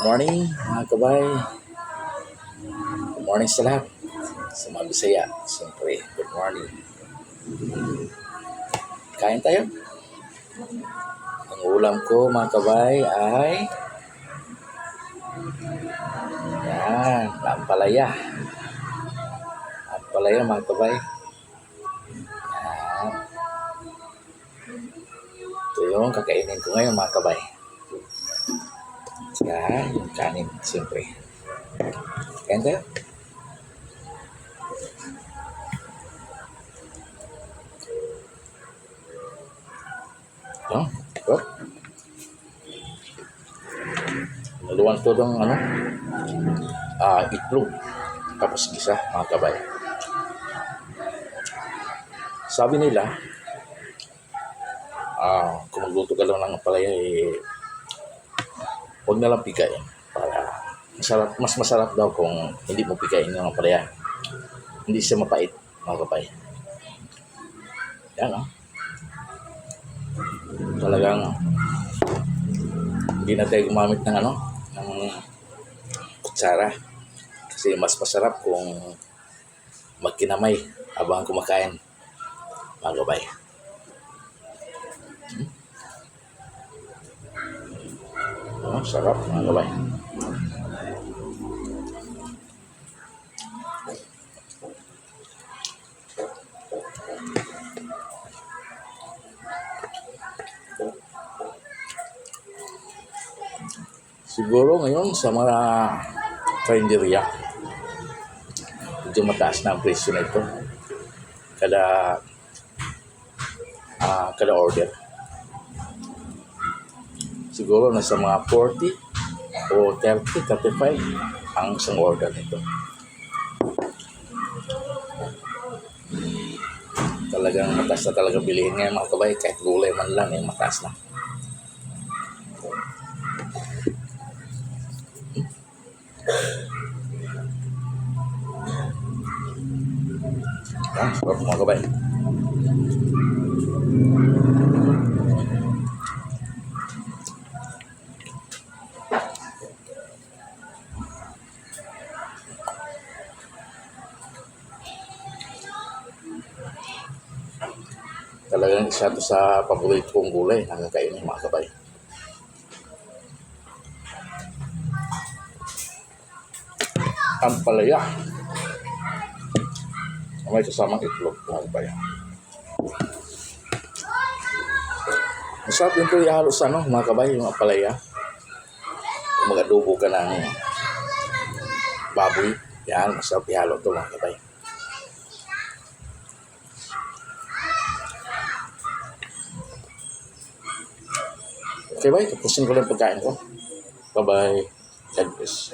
Morning mga kabay. Good morning sa lahat. Sa mga Bisaya, siyempre, good morning. Kain tayo. Ang ulam ko mga kabay ay yan, ampalaya. Ampalaya mga kabay. Yan. Ito yung kakainin ko ngayon mga kabay. Saka yung kanin, siyempre. Tayo. No? Ito. Naluwan to ng ano? Ah, itlog. Tapos gisa, mga kabay. Sabi nila, ah, kung magluto ka lang ng palaya, eh, huwag na lang pigain para masarap, mas masarap daw kung hindi mo pigain yung palaya. Hindi siya mapait, mga kapay. Yan, oh. Talagang hindi na tayo gumamit ng ano, ng kutsara. Kasi mas masarap kung magkinamay habang kumakain, mga kapay. Oh, sarap mga kabay. Siguro ngayon sa mga karinderya, medyo mataas na ang presyo nito. Kada ah kada order siguro nasa mga 40 o 30, 35 ang isang order nito. Talagang mataas na talaga bilihin ngayon mga kabay, kahit gulay man lang, eh, mataas na. Sarap mga kabay. Talagang isa to sa paborito kong gulay na kakainin mga kabay. Ang palaya. May kasamang itlog mga kabay. Masarap din ito ihalo sa ano, mga kabay, yung palaya. Kung mag-adobo ka ng baboy, yan, masarap ihalo ito mga kabay. Okay, bye. Tapusin ko lang pagkain ko. Bye-bye. God bless.